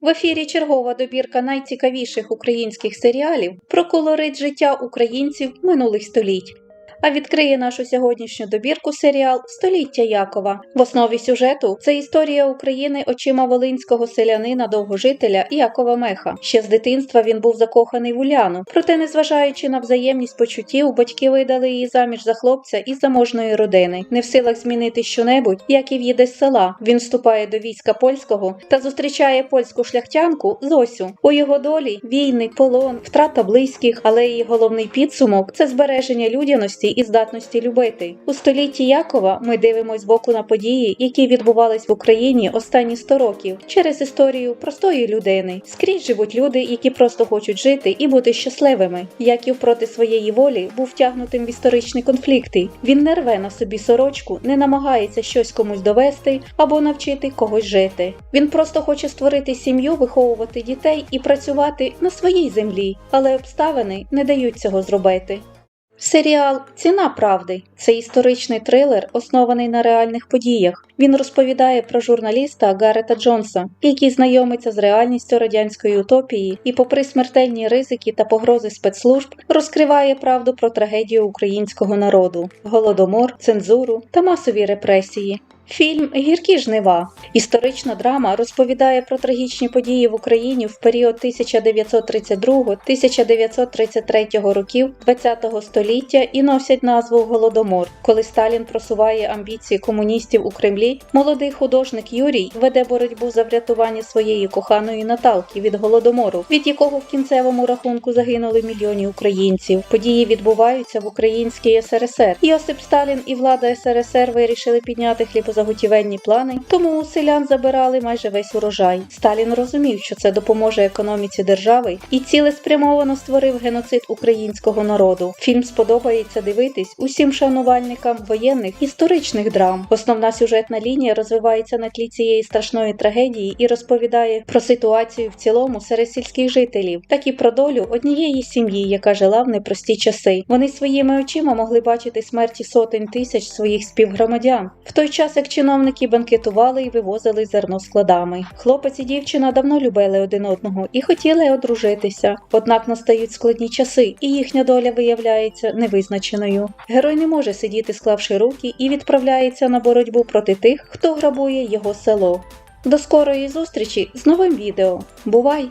В ефірі чергова добірка найцікавіших українських серіалів про колорит життя українців минулих століть. А відкриє нашу сьогоднішню добірку серіал Століття Якова. В основі сюжету це історія України очима волинського селянина довгожителя Якова Меха. Ще з дитинства він був закоханий в Уляну. Проте, незважаючи на взаємність почуттів, батьки видали її заміж за хлопця із заможної родини. Не в силах змінити щонебудь, Яків їде з села. Він вступає до війська польського та зустрічає польську шляхтянку Зосю. У його долі війни, полон, втрата близьких, але її головний підсумок це збереження людяності і здатності любити. У столітті Якова ми дивимося боку на події, які відбувались в Україні останні 100 років через історію простої людини. Скрізь живуть люди, які просто хочуть жити і бути щасливими. Яків проти своєї волі був втягнутим в історичні конфлікти. Він не рве на собі сорочку, не намагається щось комусь довести або навчити когось жити. Він просто хоче створити сім'ю, виховувати дітей і працювати на своїй землі, але обставини не дають цього зробити. Серіал Ціна правди це історичний трилер, оснований на реальних подіях. Він розповідає про журналіста Гарета Джонса, який знайомиться з реальністю радянської утопії і, попри смертельні ризики та погрози спецслужб, розкриває правду про трагедію українського народу, голодомор, цензуру та масові репресії. Фільм Гіркі жнива. Історична драма розповідає про трагічні події в Україні в період 1932-1933 років ХХ століття і носять назву Голодомор. Коли Сталін просуває амбіції комуністів у Кремлі, молодий художник Юрій веде боротьбу за врятування своєї коханої Наталки від голодомору, від якого в кінцевому рахунку загинули мільйони українців. Події відбуваються в Українській СРСР. Йосип Сталін і влада СРСР вирішили підняти хлібозаготівельні плани, тому у селян забирали майже весь урожай. Сталін розумів, що це допоможе економіці держави, і цілеспрямовано створив геноцид українського народу. Фільм сподобається дивитись усім шанувальникам воєнних історичних драм. Основна сюжетна лінія розвивається на тлі цієї страшної трагедії і розповідає про ситуацію в цілому серед сільських жителів, так і про долю однієї сім'ї, яка жила в непрості часи. Вони своїми очима могли бачити смерті сотень тисяч своїх співгромадян. В той час як чиновники банкетували і вивозили зерно складами. Хлопець і дівчина давно любили один одного і хотіли одружитися. Однак настають складні часи, і їхня доля виявляється невизначеною. Герой не може сидіти, склавши руки, і відправляється на боротьбу проти тих, хто грабує його село. До скорої зустрічі з новим відео. Бувай!